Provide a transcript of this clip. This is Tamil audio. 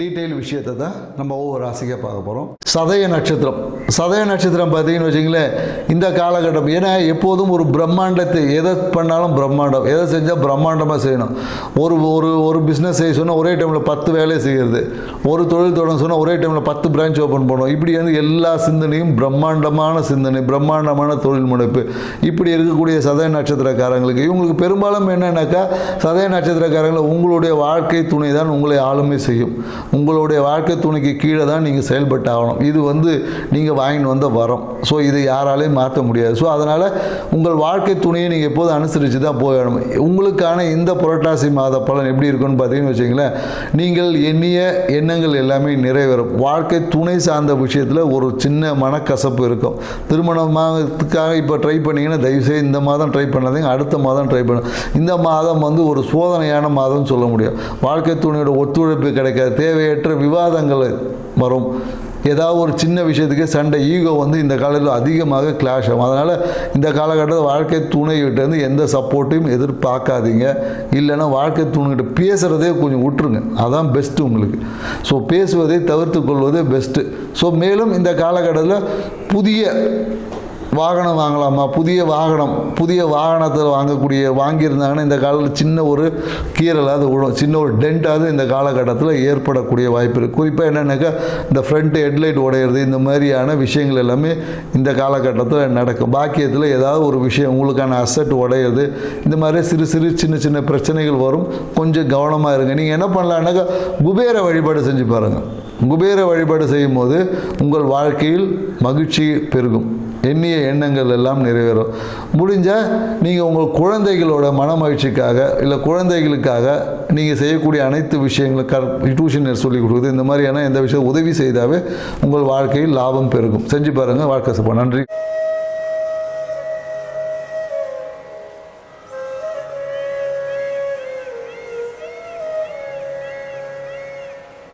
டீட்டெயில் விஷயத்தை தான் நம்ம ஒவ்வொரு ராசிக்காக பார்க்க போகிறோம் சதய நட்சத்திரம். சதய நட்சத்திரம் பார்த்தீங்கன்னு வச்சிங்களேன் இந்த காலகட்டம் ஏன்னா எப்போதும் ஒரு பிரம்மாண்டத்தை எதை பண்ணாலும் பிரம்மாண்டம் எதை செஞ்சால் பிரம்மாண்டமாக செய்யணும். ஒரு ஒரு ஒரு பிஸ்னஸ் செய்ய சொன்னால் ஒரே டைமில் பத்து வேலையை செய்கிறது ஒரு தொழில் தொடங்க சொன்னால் ஒரே டைமில் பத்து பிரான்ச் ஓப்பன் பண்ணணும். இப்படி வந்து எல்லா சிந்தனையும் பிரம்மாண்டமான சிந்தனை பிரம்மாண்டமான தொழில் முனைப்பு. இப்படி இருக்கக்கூடிய சதய நட்சத்திரக்காரங்களுக்கு இவங்களுக்கு பெரும்பாலும் என்னன்னாக்கா சதய நட்சத்திரக்காரங்களை உங்களுடைய வாழ்க்கை துணை தான் உங்களை ஆளுமை செய்யும். உங்களுடைய வாழ்க்கை துணைக்கு கீழே தான் நீங்கள் செயல்பட்டு ஆகணும் இது வந்து நீங்கள் வாங்கிட்டு வந்த வரம். ஸோ இதை யாராலையும் மாற்ற முடியாது. ஸோ அதனால் உங்கள் வாழ்க்கை துணையை நீங்கள் எப்போதும் அனுசரித்து தான் போயிடணும் உங்களுக்கான இந்த புரட்டாசி மாத பலன் எப்படி இருக்குன்னு பார்த்தீங்கன்னு வச்சிங்களேன் நீங்கள் எண்ணிய எண்ணங்கள் எல்லாமே நிறைவேறும். வாழ்க்கை துணை சார்ந்த விஷயத்தில் ஒரு சின்ன மனக்கசப்பு இருக்கும். திருமணமாகத்துக்காக இப்போ ட்ரை பண்ணீங்கன்னா தயவுசெய்து இந்த மாதம் ட்ரை பண்ணாதீங்க. அடுத்த மாதம் ட்ரை பண்ண. இந்த மாதம் வந்து ஒரு சோதனையான மாதம்னு சொல்ல முடியும். வாழ்க்கை துணையோட ஒத்துழைப்பு கிடைக்காது. தேவையற்ற விவாதங்கள் வரும். ஏதாவது ஒரு சின்ன விஷயத்துக்கு சண்டை ஈகோ வந்து இந்த காலத்தில் அதிகமாக கிளாஷ் ஆகும். அதனால் இந்த காலகட்டத்தில் வாழ்க்கை துணைகிட்டேருந்து எந்த சப்போர்ட்டையும் எதிர்பார்க்காதீங்க. இல்லைன்னா வாழ்க்கை துணைகிட்ட பேசுகிறதே கொஞ்சம் விட்டுருங்க. அதான் பெஸ்ட்டு உங்களுக்கு. ஸோ பேசுவதை தவிர்த்து கொள்வதே பெஸ்ட்டு ஸோ மேலும் இந்த காலகட்டத்தில் புதிய வாகனம் வாங்கலாமா? புதிய வாகனம் புதிய வாகனத்தில் வாங்கக்கூடிய வாங்கியிருந்தாங்கன்னா இந்த காலத்தில் சின்ன ஒரு கீரலாவது விழும். சின்ன ஒரு டென்ட்டாவது இந்த காலகட்டத்தில் ஏற்படக்கூடிய வாய்ப்பு இருக்குது குறிப்பாக என்னென்னாக்கா இந்த ஃப்ரண்ட் ஹெட்லைட் உடையிறது இந்த மாதிரியான விஷயங்கள் எல்லாமே இந்த காலகட்டத்தில் நடக்கும். பாக்கியத்தில் ஏதாவது ஒரு விஷயம் உங்களுக்கான அசட் உடையிறது இந்த மாதிரி சிறு சிறு சின்ன சின்ன பிரச்சனைகள் வரும். கொஞ்சம் கவனமாக இருங்க. நீங்கள் என்ன பண்ணலான்னாக்கா குபேர வழிபாடு செஞ்சு பாருங்கள் குபேர வழிபாடு செய்யும் போது உங்கள் வாழ்க்கையில் மகிழ்ச்சி பெருகும். எண்ணிய எண்ணங்கள் எல்லாம் நிறைவேறும். முடிஞ்சால் நீங்கள் உங்கள் குழந்தைகளோட மன மகிழ்ச்சிக்காக இல்லை குழந்தைகளுக்காக நீங்கள் செய்யக்கூடிய அனைத்து விஷயங்களும் க டியூஷன் சொல்லிக் கொடுக்குது. இந்த மாதிரியான எந்த விஷயம் உதவி செய்தாவே உங்கள் வாழ்க்கையில் லாபம் பெருகும். செஞ்சு பாருங்கள் வாழ்க்கை சப்பா நன்றி.